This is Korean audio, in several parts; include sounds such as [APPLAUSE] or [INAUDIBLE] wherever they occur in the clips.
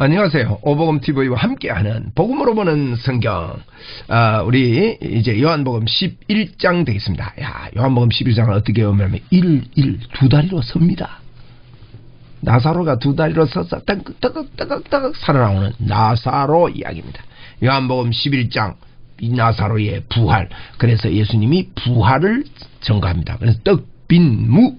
안녕하세요. 오복음 TV와 함께하는 복음으로 보는 성경. 아, 우리 이제 요한복음 11장 되겠습니다. 야, 요한복음 11장은 어떻게 보면 1, 1, 두 다리로 섭니다. 나사로가 두 다리로 서서 따극따극따극따극 살아나오는 나사로 이야기입니다. 요한복음 11장 이 나사로의 부활. 그래서 예수님이 부활을 전가합니다. 그래서 떡빈 무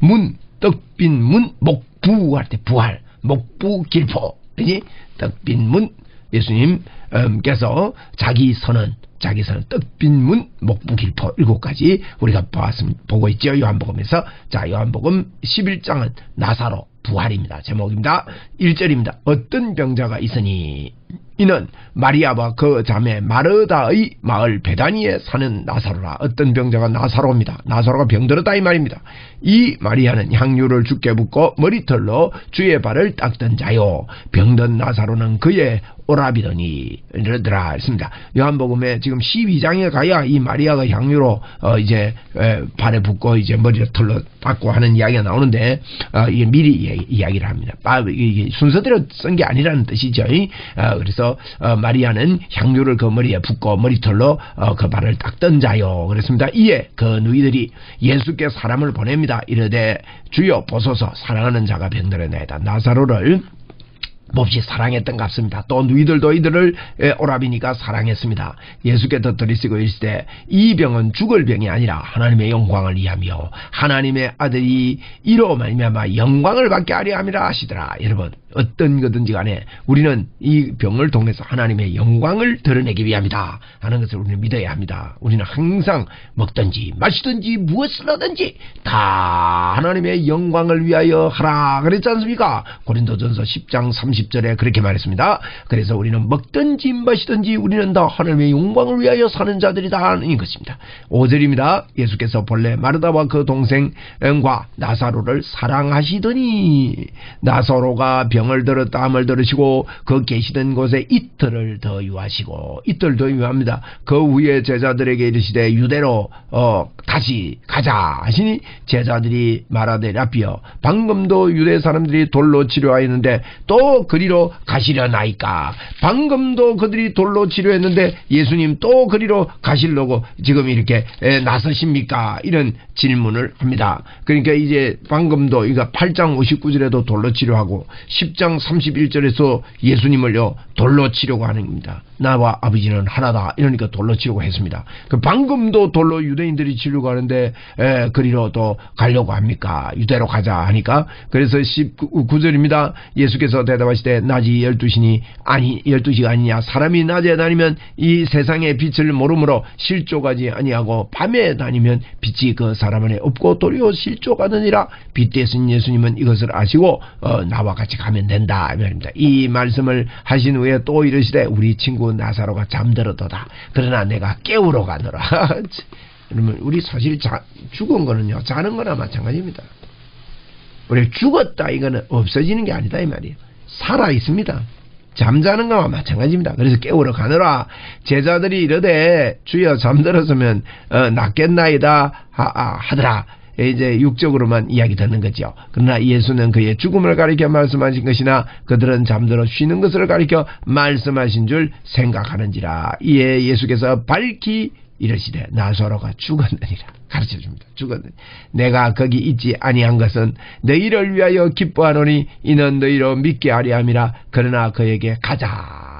문 떡빈 문 목부할 때 부활 목부 길포. 그지? 떡빈문 예수님께서 자기 선언 자기 선언. 떡빈문 목부 길포. 일곱 가지 우리가 보았음, 보고 있죠 요한복음에서. 자 요한복음 11장은 나사로 부활입니다. 제목입니다. 1절입니다. 어떤 병자가 있으니 이는 마리아와 그 자매 마르다의 마을 베다니에 사는 나사로라 어떤 병자가 나사로입니다. 나사로가 병들었다 이 말입니다. 이 마리아는 향유를 죽게 붓고 머리털로 주의 발을 닦던 자요 병든 나사로는 그의 오라비더니 이러더라 했습니다. 요한복음에 지금 12장에 가야 이 마리아가 향유로 어 이제 에, 발에 붓고 이제 머리털로 닦고 하는 이야기가 나오는데 어 이게 미리 이야기를 합니다. 순서대로 쓴 게 아니라는 뜻이죠. 어 그래서 어 마리아는 향유를 그 머리에 붓고 머리털로 어 그 발을 닦던 자요. 그랬습니다. 이에 그 누이들이 예수께 사람을 보냅니다. 이르되 주여 보소서 사랑하는 자가 병들어내다 나사로를 몹시 사랑했던 것 같습니다. 또 누이들도 이들을 오라비니까 사랑했습니다. 예수께서 들이시고 이르시되 이 병은 죽을 병이 아니라 하나님의 영광을 위하며 하나님의 아들이 이로 말미암아 영광을 받게 하려 함이라 하시더라. 여러분 어떤 거든지 간에 우리는 이 병을 통해서 하나님의 영광을 드러내기 위함이다 하는 것을 우리는 믿어야 합니다. 우리는 항상 먹든지 마시든지 무엇을 하든지 다 하나님의 영광을 위하여 하라 그랬지 않습니까? 고린도전서 10장 30절에 그렇게 말했습니다. 그래서 우리는 먹든지 마시든지 우리는 다 하나님의 영광을 위하여 사는 자들이다 하는 것입니다. 5절입니다. 예수께서 본래 마르다와 그 동생과 나사로를 사랑하시더니 나사로가 병 병을 들어 땀을 들으시고 그 계시던 곳에 이틀을 더 유하시고 이틀 더 유합니다. 그 후에 제자들에게 이르시되 유대로 어 다시 가자 하시니 제자들이 말하되 라피어 방금도 유대 사람들이 돌로 치료하였는데 또 그리로 가시려나이까 방금도 그들이 돌로 치료했는데 예수님 또 그리로 가시려고 지금 이렇게 나서십니까 이런 질문을 합니다. 그러니까 이제 방금도 이거 8장 59절에도 돌로 치료하고 10장 31절에서 예수님을요 돌로 치려고 하는 겁니다. 나와 아버지는 하나다 이러니까 돌로 치려고 했습니다. 그 방금도 돌로 유대인들이 치려고 하는데 에, 그리로 또 가려고 합니까? 유대로 가자 하니까 그래서 19절입니다. 예수께서 대답하시되 낮이 12시니 아니 12시가 아니냐 사람이 낮에 다니면 이 세상의 빛을 모르므로 실족하지 아니하고 밤에 다니면 빛이 그 사람 안에 없고 도리어 실족하느니라 빛 대신 예수님은 이것을 아시고 어, 나와 같이 가면 된다 이 말입니다. 이 말씀을 하신 후에 또 이르시되 우리 친구 나사로가 잠들었도다. 그러나 내가 깨우러 가노라. 그러면 [LAUGHS] 우리 사실 자, 죽은 거는요 자는 거나 마찬가지입니다. 우리 죽었다 이거는 없어지는 게 아니다 이 말이에요. 살아 있습니다. 잠자는 거와 마찬가지입니다. 그래서 깨우러 가느라 제자들이 이러되 주여 잠들었으면 어, 낫겠나이다 하, 아, 하더라. 이제 육적으로만 이야기 듣는 거죠. 그러나 예수는 그의 죽음을 가리켜 말씀하신 것이나 그들은 잠들어 쉬는 것을 가리켜 말씀하신 줄 생각하는지라. 이에 예수께서 밝히 이러시되 나사로가 죽었느니라 가르쳐 줍니다. 죽었느니 내가 거기 있지 아니한 것은 너희를 위하여 기뻐하노니 이는 너희로 믿게 하려 함이라 그러나 그에게 가자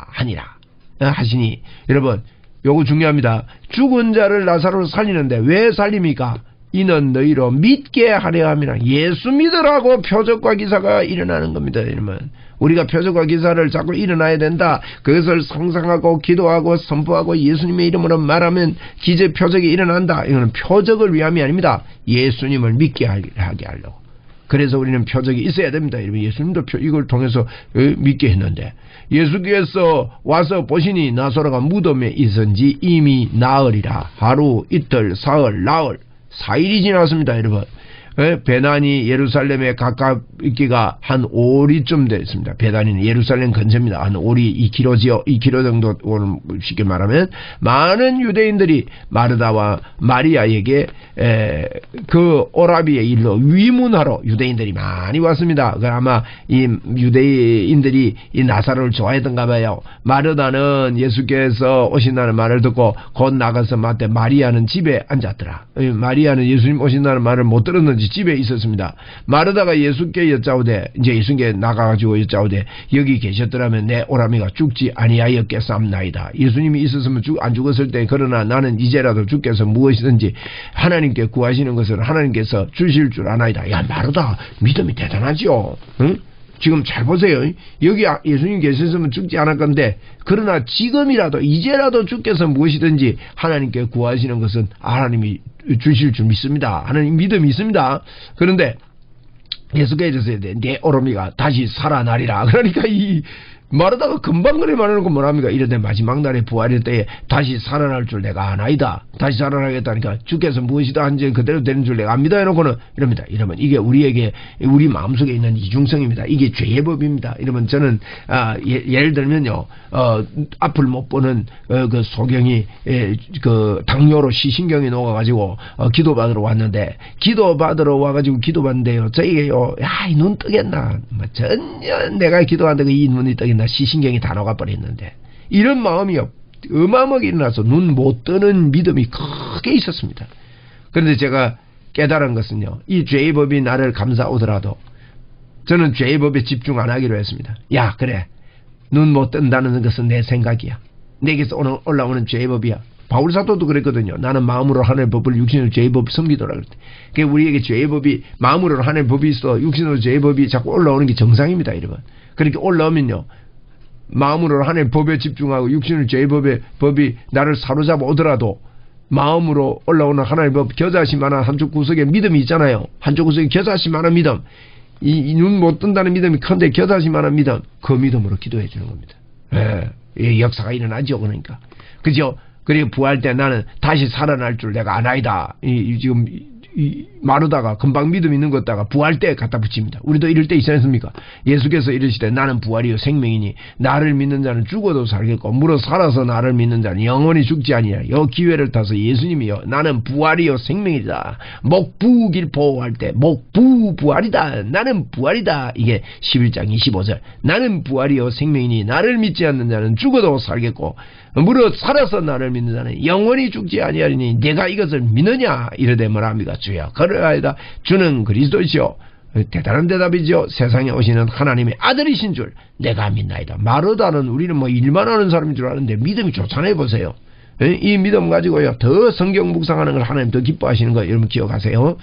하니라 어, 하시니 여러분 요거 중요합니다. 죽은 자를 나사로를 살리는데 왜 살립니까? 이는 너희로 믿게 하려 함이라 예수 믿으라고 표적과 기사가 일어나는 겁니다. 이러면 우리가 표적과 기사를 자꾸 일어나야 된다. 그것을 상상하고 기도하고 선포하고 예수님의 이름으로 말하면 기재 표적이 일어난다. 이거는 표적을 위함이 아닙니다. 예수님을 믿게 하게 하려고. 그래서 우리는 표적이 있어야 됩니다. 예수님도 이걸 통해서 믿게 했는데 예수께서 와서 보시니 나사로가 무덤에 있은지 이미 나흘이라 하루 이틀 사흘 나흘 4일이 지났습니다, 여러분. 예, 베난이 예루살렘에 가깝기가 한 오리쯤 됐습니다. 베난이는 예루살렘 근처입니다. 한 오리 2km지요. 2km 정도 쉽게 말하면 많은 유대인들이 마르다와 마리아에게 에, 그 오라비의 일로 위문하러 유대인들이 많이 왔습니다. 그 아마 이 유대인들이 이 나사로를 좋아했던가 봐요. 마르다는 예수께서 오신다는 말을 듣고 곧 나가서 맞대 마리아는 집에 앉았더라. 마리아는 예수님 오신다는 말을 못 들었는지 집에 있었습니다. 마르다가 예수께 여짜오되 이제 예수께 나가가지고 여짜오되 여기 계셨더라면 내 오라미가 죽지 아니하였겠삼나이다. 예수님이 있었으면 죽, 안 죽었을 때 그러나 나는 이제라도 주께서 무엇이든지 하나님께 구하시는 것을 하나님께서 주실 줄 아나이다. 야 마르다 믿음이 대단하지요. 응? 지금 잘 보세요. 여기 아, 예수님 계셨으면 죽지 않을 건데 그러나 지금이라도 이제라도 주께서 무엇이든지 하나님께 구하시는 것은 하나님이 주실 줄 믿습니다. 하나님 믿음이 있습니다. 그런데 예수께서 내 오르미가 다시 살아나리라. [LAUGHS] 그러니까 이 말하다가 금방 그래 말하는 건 뭐랍니까? 이런데 마지막 날에 부활일 때에 다시 살아날 줄 내가 아나이다. 다시 살아나겠다니까 주께서 무엇이다 한지 그대로 되는 줄 내가 압니다. 이러고는 이럽니다. 이러면 이게 우리에게 우리 마음속에 있는 이중성입니다. 이게 죄의 법입니다. 이러면 저는 아, 예, 를 들면요. 어, 앞을 못 보는 어, 그 소경이 예, 그 당뇨로 시신경이 녹아가지고 어, 기도받으러 왔는데 기도받으러 와가지고 기도받는데요. 저에게요. 야, 이 눈 뜨겠나? 뭐 전혀 내가 기도하는데 이 눈이 뜨겠나? 나 시신경이 다 녹아버렸는데 이런 마음이 어마어마하게 일어나서 눈 못 뜨는 믿음이 크게 있었습니다. 그런데 제가 깨달은 것은요. 이 죄의 법이 나를 감사오더라도 저는 죄의 법에 집중 안 하기로 했습니다. 야 그래 눈 못 뜬다는 것은 내 생각이야. 내게서 오늘 올라오는 죄의 법이야. 바울사도도 그랬거든요. 나는 마음으로 하나의 법을 육신으로 죄의 법 섬기더라. 그게 우리에게 죄의 법이 마음으로 하나의 법이 있어 육신으로 죄의 법이 자꾸 올라오는 게 정상입니다. 여러분. 그렇게 올라오면요. 마음으로 하나님 법에 집중하고 육신을 죄의 법에 법이 나를 사로잡아 오더라도 마음으로 올라오는 하나님의 법 겨자씨만한 한쪽 구석에 믿음이 있잖아요. 한쪽 구석에 겨자씨만한 믿음. 이 눈 못 뜬다는 믿음이 큰데 겨자씨만한 믿음. 그 믿음으로 기도해 주는 겁니다. 예. 이 역사가 일어나죠. 그러니까. 그죠? 그리고 부활 때 나는 다시 살아날 줄 내가 아나이다. 이, 지금 이 마르다가 금방 믿음 있는 것다가 부활 때 갖다 붙입니다. 우리도 이럴 때 있지 않습니까? 예수께서 이르시되 나는 부활이요 생명이니 나를 믿는 자는 죽어도 살겠고 물어 살아서 나를 믿는 자는 영원히 죽지 아니하여 여 기회를 타서 예수님이요 나는 부활이요 생명이다. 목부길포 할때 목부 부활이다. 나는 부활이다. 이게 11장 25절 나는 부활이요 생명이니 나를 믿지 않는 자는 죽어도 살겠고 물어 살아서 나를 믿는 자는 영원히 죽지 아니하리니 내가 이것을 믿느냐 이르되 뭐랍니까 주여 그러하이다 주는 그리스도시요 대단한 대답이죠. 세상에 오시는 하나님의 아들이신 줄 내가 믿나이다. 마르다는 우리는 뭐 일만 하는 사람인 줄 아는데 믿음이 좋잖아요. 보세요. 이 믿음 가지고요. 더 성경 묵상하는 걸 하나님 더 기뻐하시는 거 여러분 기억하세요.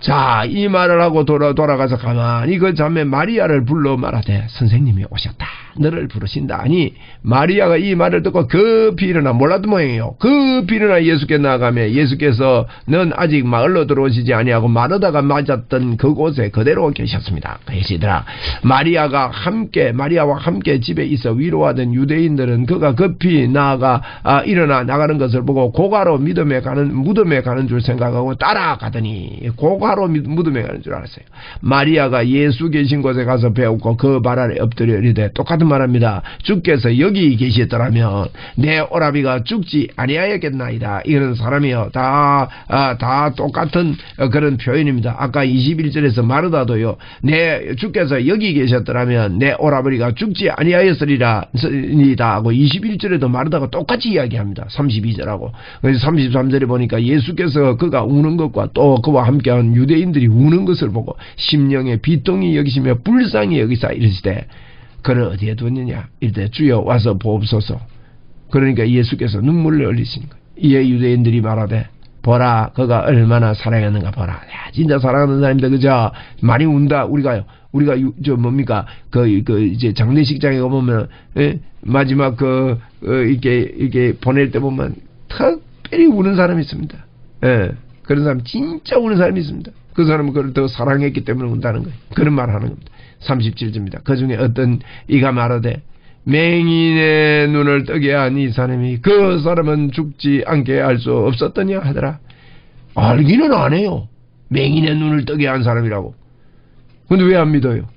자, 이 말을 하고 돌아, 돌아가서 가만히 그 자매 마리아를 불러 말하되 선생님이 오셨다. 너를 부르신다. 아니, 마리아가 이 말을 듣고 급히 일어나 몰랐던 모양이에요. 급히 일어나 예수께 나가며 예수께서 넌 아직 마을로 들어오시지 아니하고 마르다가 맞았던 그곳에 그대로 계셨습니다. 계시더라. 마리아가 함께, 마리아와 함께 집에 있어 위로하던 유대인들은 그가 급히 나아가 아, 일어나 나가는 것을 보고 고가로 믿음에 가는, 무덤에 가는 줄 생각하고 따라가더니 고가 바로 무덤에 가는 줄 알았어요. 마리아가 예수 계신 곳에 가서 배웠고 그 발 아래 엎드려 이르되 똑같은 말합니다. 주께서 여기 계셨더라면 내 오라비가 죽지 아니하였겠나이다. 이런 사람이요. 다, 아, 다 똑같은 그런 표현입니다. 아까 21절에서 마르다도요. 내 주께서 여기 계셨더라면 내 오라비가 죽지 아니하였으리라 니다 하고 21절에도 마르다가 똑같이 이야기합니다. 32절하고. 그래서 33절에 보니까 예수께서 그가 우는 것과 또 그와 함께한 유대인들이 우는 것을 보고 심령에 비통이 여기시며 불쌍히 여기사 이르시되 그를 어디에 두느냐 이때 주여 와서 보옵소서 그러니까 예수께서 눈물을 흘리시는 거예요 이에 유대인들이 말하되 보라 그가 얼마나 사랑했는가 보라 야 진짜 사랑하는 사람인데 그저 많이 운다 우리가요 우리가 유, 저 뭡니까 그, 그 이제 장례식장에 가보면 예? 마지막 그 어, 이렇게 이렇게 보낼 때 보면 특별히 우는 사람이 있습니다 예. 그런 사람 진짜 우는 사람이 있습니다. 그 사람은 그를 더 사랑했기 때문에 운다는 거예요. 그런 말을 하는 겁니다. 37절입니다. 그 중에 어떤 이가 말하되 맹인의 눈을 뜨게 한 이 사람이 그 사람은 죽지 않게 알수 없었더냐 하더라. 알기는 안 해요. 맹인의 눈을 뜨게 한 사람이라고. 근데 왜 안 믿어요?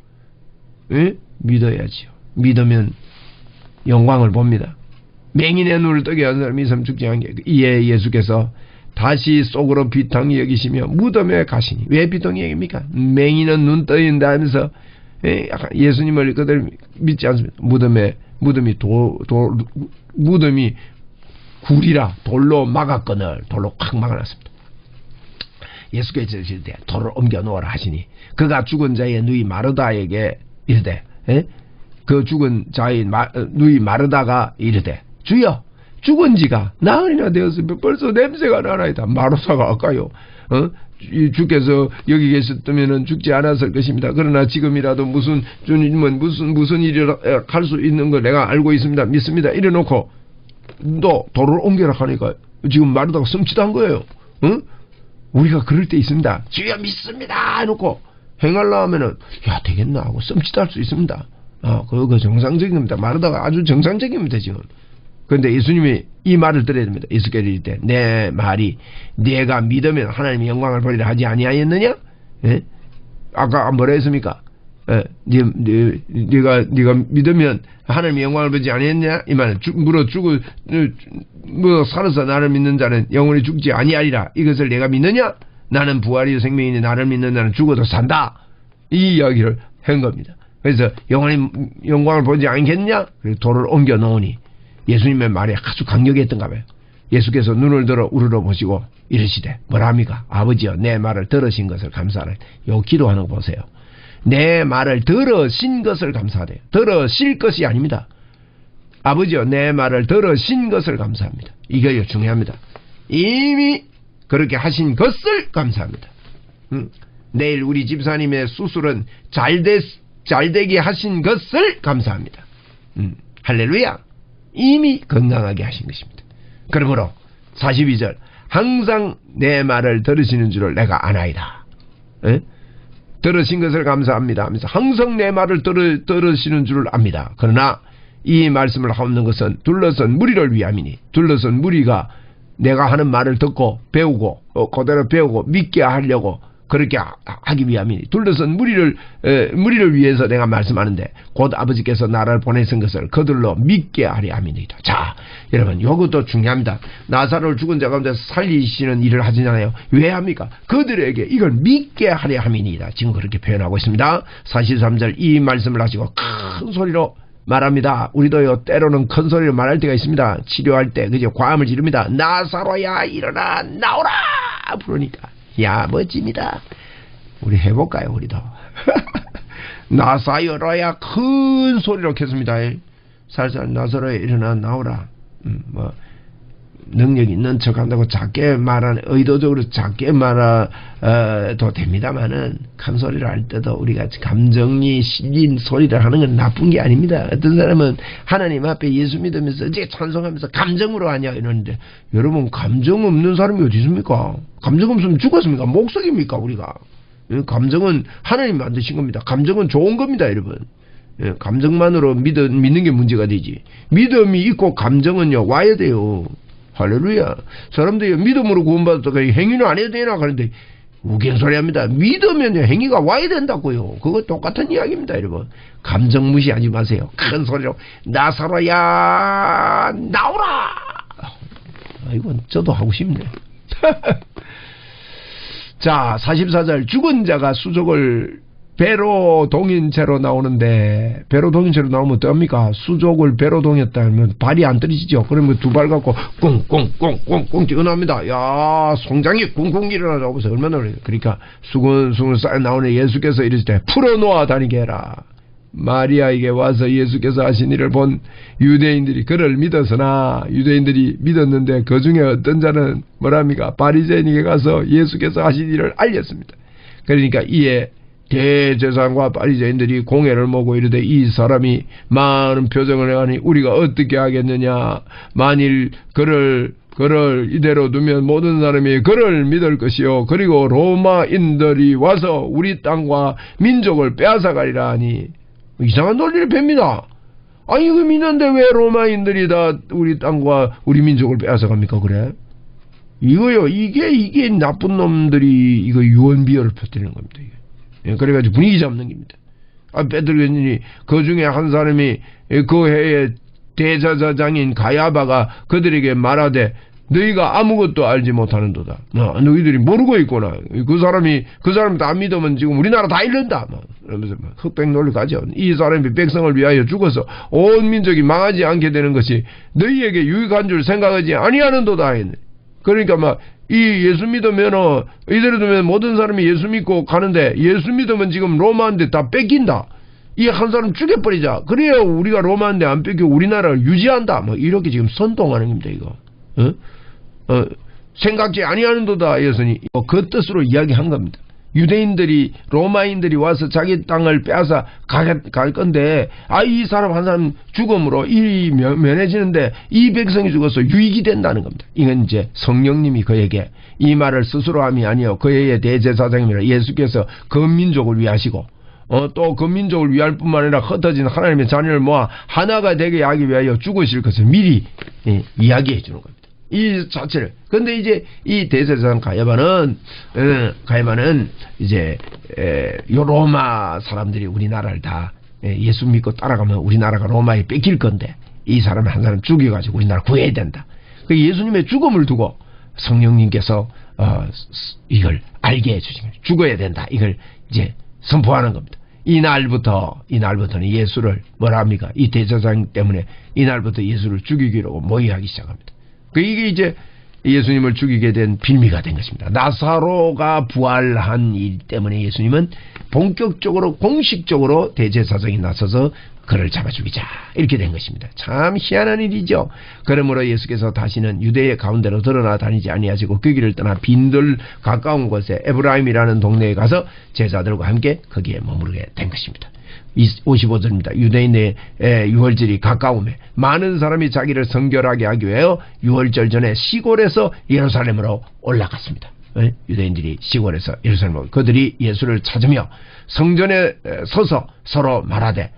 예? 믿어야지요. 믿으면 영광을 봅니다. 맹인의 눈을 뜨게 한 사람이 있으면 죽지 않게. 이에 예수께서 다시 속으로 비통히 여기시며 무덤에 가시니 왜 비통히 여깁니까? 맹인은 눈 떠인다 하면서 예, 예수님을 그들 믿지 않습니다. 무덤에 무덤이 도, 도 무덤이 굴이라 돌로 막았거늘 돌로 콱 막아놨습니다. 예수께서 이르되 돌을 옮겨 놓으라 하시니 그가 죽은 자의 누이 마르다에게 이르되 에? 그 죽은 자의 마, 누이 마르다가 이르되 주여 죽은 지가 나흘이나 되었으면 벌써 냄새가 나나이다. 마르다가 아까요. 어? 주께서 여기 계셨다면 죽지 않았을 것입니다. 그러나 지금이라도 무슨 주님은 무슨 무슨 일이라 할수 있는 걸 내가 알고 있습니다. 믿습니다. 이래 놓고 너 돌을 옮겨라 하니까 지금 마르다가 섬치한 거예요. 응? 우리가 그럴 때 있습니다. 주여 믿습니다 해놓고 행할라 하면은 야 되겠나 하고 썸칫할 수 있습니다. 아 그거 정상적인 겁니다. 마르다가 아주 정상적입니다 지금. 그런데 예수님이 이 말을 들어야 됩니다. 예수께서 이때 내 말이 내가 믿으면 하나님의 영광을 보리라 하지 아니하였느냐? 예? 아까 뭐라 했습니까? 예, 네, 네, 네가 네가 믿으면 하나님의 영광을 보지 아니했냐? 이 말은 죽, 물어 죽을 뭐 살아서 나를 믿는 자는 영원히 죽지 아니하리라. 이것을 내가 믿느냐? 나는 부활이 생명이니 나를 믿는 자는 죽어도 산다. 이 이야기를 한 겁니다. 그래서 영원히 영광을 보지 않겠냐? 그래서 돌을 옮겨 놓으니 예수님의 말이 아주 강력했던가 봐요. 예수께서 눈을 들어 우르르 보시고 이르시되 뭐라 합니까? 아버지여 내 말을 들으신 것을 감사하라. 요 기도하는 거 보세요. 내 말을 들으신 것을 감사하래요. 들으실 것이 아닙니다. 아버지여 내 말을 들으신 것을 감사합니다. 이게 중요합니다. 이미 그렇게 하신 것을 감사합니다. 음, 내일 우리 집사님의 수술은 잘, 됐, 잘 되게 하신 것을 감사합니다. 음, 할렐루야. 이미 건강하게 하신 것입니다. 그러므로 42절 항상 내 말을 들으시는 줄을 내가 아나이다. 에? 들으신 것을 감사합니다 하면서 항상 내 말을 들으, 들으시는 줄을 압니다. 그러나 이 말씀을 하옵는 것은 둘러선 무리를 위함이니 둘러선 무리가 내가 하는 말을 듣고 배우고 어, 그대로 배우고 믿게 하려고 그렇게 하기 위함이니 둘러선 무리를 에, 무리를 위해서 내가 말씀하는데 곧 아버지께서 나를 보내신 것을 그들로 믿게 하려 함이니이다. 자, 여러분 이것도 중요합니다. 나사로를 죽은 자 가운데 살리시는 일을 하시잖아요. 왜 합니까? 그들에게 이걸 믿게 하려 함이니이다. 지금 그렇게 표현하고 있습니다. 43절 이 말씀을 하시고 큰 소리로 말합니다. 우리도요 때로는 큰 소리로 말할 때가 있습니다. 치료할 때 그죠 과음을 지릅니다. 나사로야 일어나 나오라 부르니까 야 멋집니다. 우리 해볼까요 우리도 [LAUGHS] 나사여라야 큰 소리로 켰습니다. 살살 나사로야 일어나 나오라. 음, 뭐 능력 있는 척한다고 작게 말하는 의도적으로 작게 말해도 됩니다만은 큰 소리를 할 때도 우리가 감정이 실린 소리를 하는 건 나쁜 게 아닙니다. 어떤 사람은 하나님 앞에 예수 믿으면서 이제 찬송하면서 감정으로 하냐 이러는데 여러분 감정 없는 사람이 어디 있습니까? 감정 없으면 죽었습니까? 목석입니까 우리가? 감정은 하나님 만드신 겁니다. 감정은 좋은 겁니다, 여러분. 예, 감정만으로 믿어, 믿는 게 문제가 되지. 믿음이 있고 감정은요, 와야 돼요. 할렐루야. 사람들이 믿음으로 구원받았다가 행위는 안 해도 되나? 그런데 우견소리 합니다. 믿으면 행위가 와야 된다고요. 그거 똑같은 이야기입니다, 여러분. 감정 무시하지 마세요. 큰 소리로, 나사로야, 나오라! 아, 이건 저도 하고 싶네. [LAUGHS] 자, 44절. 죽은 자가 수족을 배로 동인 채로 나오는데 배로 동인 채로 나오면 어떡합니까? 수족을 배로 동였다면 발이 안 떨어지죠. 그러면 두 발 갖고 꽁꽁꽁꽁꽁 뛰어납니다. 야 송장이 꽁꽁 일어나자 보세요. 얼마나 그래요. 그러니까 수근수근 쌓여 나오는 예수께서 이랬을 때 풀어놓아 다니게 해라. 마리아에게 와서 예수께서 하신 일을 본 유대인들이 그를 믿었으나 유대인들이 믿었는데 그 중에 어떤 자는 뭐랍니까? 바리새인에게 가서 예수께서 하신 일을 알렸습니다. 그러니까 이에 대제사장과 바리새인들이 공회를 모고 이르되 이 사람이 많은 표정을 하니 우리가 어떻게 하겠느냐 만일 그를 그를 이대로 두면 모든 사람이 그를 믿을 것이요 그리고 로마인들이 와서 우리 땅과 민족을 빼앗아가리라 하니 이상한 논리를 팹니다. 아니 그 믿는데 왜 로마인들이 다 우리 땅과 우리 민족을 빼앗아갑니까 그래? 이거요, 이게, 이게 나쁜 놈들이 이거 유언비어를 펴뜨리는 겁니다. 이게. 예, 그래가지고 분위기 잡는 겁니다. 아, 빼들겠니, 그 중에 한 사람이 그 해에 대자자장인 가야바가 그들에게 말하되 너희가 아무것도 알지 못하는도다. 어, 너희들이 모르고 있구나. 그 사람이 그 사람 다 믿으면 지금 우리나라 다 잃는다. 막 이러면서 흑백 논리 가죠. 이 사람이 백성을 위하여 죽어서 온 민족이 망하지 않게 되는 것이 너희에게 유익한 줄 생각하지 아니하는도다. 그러니까 막 이 예수 믿으면은 이대로 두면 모든 사람이 예수 믿고 가는데 예수 믿으면 지금 로마인데 다 뺏긴다. 이 한 사람 죽여버리자. 그래야 우리가 로마인데 안 뺏기고 우리나라를 유지한다. 뭐 이렇게 지금 선동하는 겁니다 이거. 어? 어, 생각지 아니하는도다 예수니 어, 그 뜻으로 이야기한 겁니다. 유대인들이 로마인들이 와서 자기 땅을 빼앗아 가, 갈 건데 아 이 사람 한 사람 죽음으로 이 면해지는데 이 백성이 죽어서 유익이 된다는 겁니다. 이건 이제 성령님이 그에게 이 말을 스스로 함이 아니요 그의 대제사장이라 예수께서 그 민족을 위하시고 어, 또 그 민족을 위할 뿐만 아니라 흩어진 하나님의 자녀를 모아 하나가 되게 하기 위하여 죽으실 것을 미리 예, 이야기해 주는 겁니다. 이 자체를. 근데 이제 이 대세상 가야바는, 어, 가야바는 이제, 에, 요 로마 사람들이 우리나라를 다 에, 예수 믿고 따라가면 우리나라가 로마에 뺏길 건데 이 사람 한 사람 죽여가지고 우리나라 구해야 된다. 그 예수님의 죽음을 두고 성령님께서 어, 이걸 알게 해주시면 죽어야 된다. 이걸 이제 선포하는 겁니다. 이날부터 이날부터는 예수를 뭐라 합니까? 이 대제사장 때문에 이날부터 예수를 죽이기로 모의하기 시작합니다. 그 이게 이제 예수님을 죽이게 된 빌미가 된 것입니다. 나사로가 부활한 일 때문에 예수님은 본격적으로 공식적으로 대제사장이 나서서 그를 잡아 죽이자 이렇게 된 것입니다. 참 희한한 일이죠. 그러므로 예수께서 다시는 유대의 가운데로 드러나 다니지 아니하시고 그 길을 떠나 빈들 가까운 곳에 에브라임이라는 동네에 가서 제자들과 함께 거기에 머무르게 된 것입니다. 55절입니다. 유대인의 유월절이 가까움에 많은 사람이 자기를 성결하게 하기 위하여 유월절 전에 시골에서 예루살렘으로 올라갔습니다. 유대인들이 시골에서 예루살렘으로 그들이 예수를 찾으며 성전에 서서 서로 말하되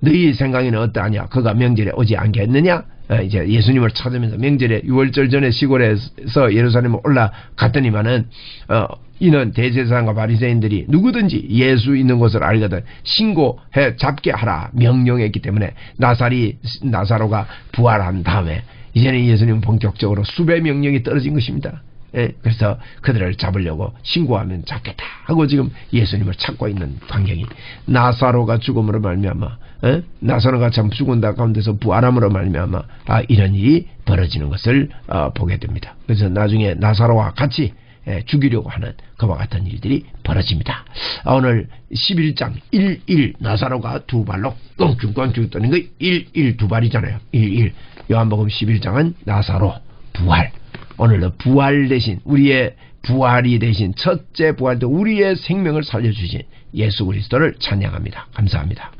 너희 생각에는 어떠하냐? 그가 명절에 오지 않겠느냐? 이제 예수님을 찾으면서 명절에 6월절 전에 시골에서 예루살렘에 올라갔더니만은 어, 이는 대제사장과 바리새인들이 누구든지 예수 있는 곳을 알거든 신고해 잡게 하라 명령했기 때문에 나사리 나사로가 부활한 다음에 이제는 예수님 본격적으로 수배 명령이 떨어진 것입니다. 예, 그래서 그들을 잡으려고 신고하면 잡겠다 하고 지금 예수님을 찾고 있는 광경이 나사로가 죽음으로 말미암아 예? 나사로가 참 죽은 다 가운데서 부활함으로 말미암아 아, 이런 일이 벌어지는 것을 어, 보게 됩니다. 그래서 나중에 나사로와 같이 예, 죽이려고 하는 그와 같은 일들이 벌어집니다. 아, 오늘 11장 1일 나사로가 두 발로 껑충껑충 떠는 거 1일 두 발이잖아요. 1일 요한복음 11장은 나사로 부활 오늘도 부활 대신 우리의 부활이 대신 첫째 부활도 우리의 생명을 살려주신 예수 그리스도를 찬양합니다. 감사합니다.